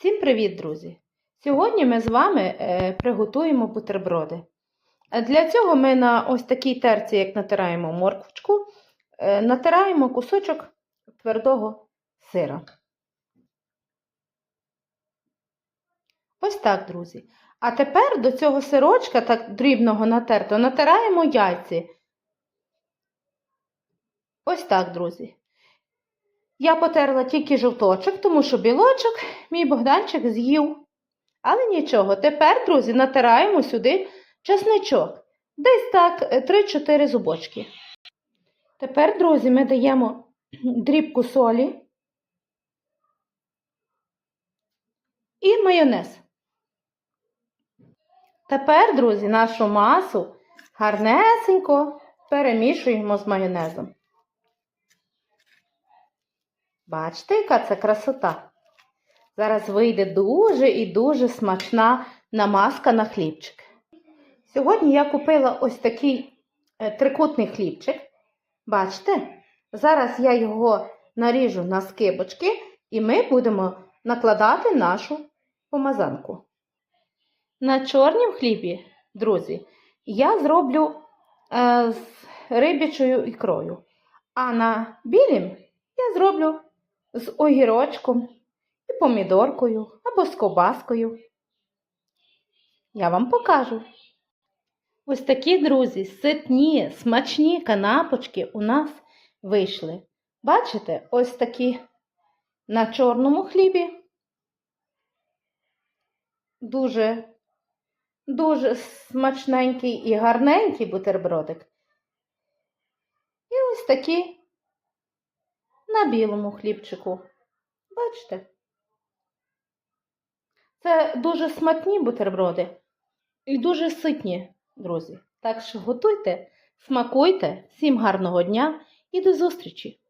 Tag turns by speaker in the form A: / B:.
A: Всім привіт, друзі! Сьогодні ми з вами е, приготуємо бутерброди. Е, Для цього ми на ось такій терці, як натираємо морквочку, е, натираємо кусочок твердого сира. Ось так, друзі. А тепер до цього сирочка, так дрібного натерто, натираємо яйці. Ось так, друзі. Я потерла тільки жовточок, тому що білочок мій Богданчик з'їв. Але нічого, тепер, друзі, натираємо сюди чесничок. Десь так е, 3-4 зубочки. Тепер, друзі, ми даємо дрібку солі і майонез. Тепер, друзі, нашу масу гарнесенько перемішуємо з майонезом. Бачите, яка це красота? Зараз вийде дуже і дуже смачна намазка на хлібчик. Сьогодні я купила ось такий е, трикутний хлібчик. Бачите? Зараз я його наріжу на скибочки і ми будемо накладати нашу помазанку. На чорнім хлібі, друзі, я зроблю е, з рибячою ікрою, а на білім я зроблю з огірочком і помідоркою або з ковбаскою. Я вам покажу. Ось такі, друзі, ситні, смачні канапочки у нас вийшли. Бачите, ось такі на чорному хлібі. Дуже, дуже смачненький і гарненький бутербродик. І ось такі на білому хлібчику. Бачите? Це дуже смачні бутерброди і дуже ситні, друзі. Так що готуйте, смакуйте, всім гарного дня і до зустрічі!